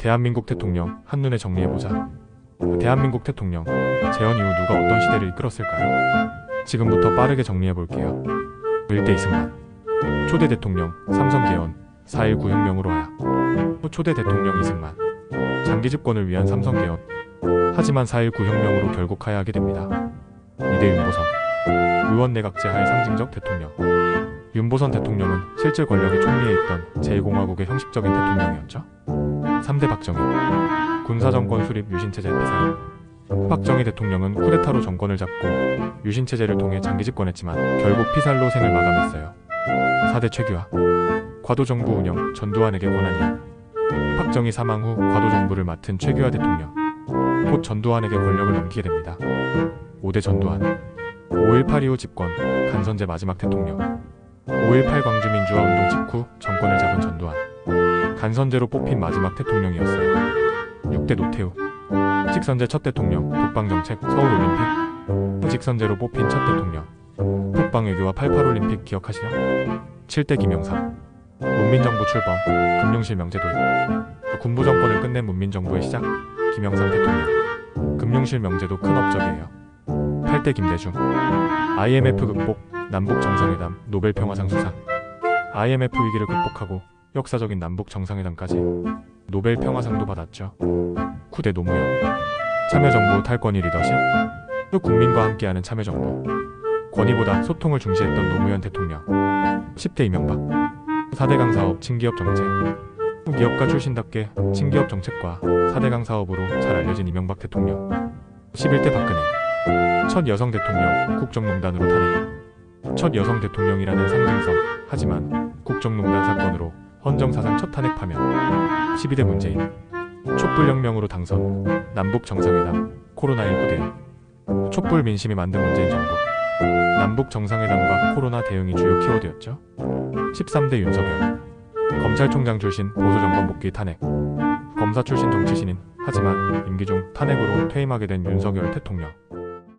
대한민국 대통령 한눈에 정리해보자. 대한민국 대통령 재헌 이후 누가 어떤 시대를 이끌었을까요? 지금부터 빠르게 정리해볼게요. 1대 이승만 초대 대통령 삼성 개헌 4.19 혁명으로 하야 초대 대통령 이승만 장기 집권을 위한 삼성 개헌 하지만 4.19 혁명으로 결국 하야하게 됩니다. 2대 윤보선 의원 내각제 하의 상징적 대통령 윤보선 대통령은 실제 권력이 총리에 있던 제1공화국의 형식적인 대통령이었죠. 3대 박정희 군사정권 수립 유신체제 폐상. 박정희 대통령은 쿠데타로 정권을 잡고 유신체제를 통해 장기 집권했지만 결국 피살로 생을 마감했어요. 4대 최규하. 과도정부 운영 전두환에게 권한이야. 박정희 사망 후 과도정부를 맡은 최규하 대통령. 곧 전두환에게 권력을 넘기게 됩니다. 5대 전두환. 5.18 이후 집권 간선제 마지막 대통령. 5.18 광주민주화운동 직후 정권을 잡은 전두환 간선제로 뽑힌 마지막 대통령이었어요. 6대 노태우 직선제 첫 대통령 북방정책 서울올림픽. 직선제로 뽑힌 첫 대통령 북방외교와 88올림픽 기억하시죠? 7대 김영삼 문민정부 출범 금융실 명제 도입. 군부 정권을 끝낸 문민정부의 시작 김영삼 대통령. 금융실 명제도 큰 업적이에요. 8대 김대중 IMF 극복 남북 정상회담 노벨 평화상 수상 IMF 위기를 극복하고 역사적인 남북 정상회담까지 노벨 평화상도 받았죠. 9대 노무현. 참여정부 탈권위 리더십. 또 국민과 함께하는 참여정부. 권위보다 소통을 중시했던 노무현 대통령. 10대 이명박. 4대강 사업 친기업 정책. 기업가 출신답게 친기업 정책과 4대강 사업으로 잘 알려진 이명박 대통령. 11대 박근혜. 첫 여성 대통령 국정농단으로 탄핵 첫 여성 대통령이라는 상징성. 하지만 국정농단 사건으로 헌정 사상 첫 탄핵 파면 12대 문재인 촛불혁명으로 당선 남북 정상회담 코로나19 대응. 촛불 민심이 만든 문재인 정부. 남북 정상회담과 코로나 대응이 주요 키워드였죠. 13대 윤석열. 검찰총장 출신 보수정권 복귀 탄핵. 검사 출신 정치 신인 하지만 임기 중 탄핵으로 퇴임하게 된 윤석열 대통령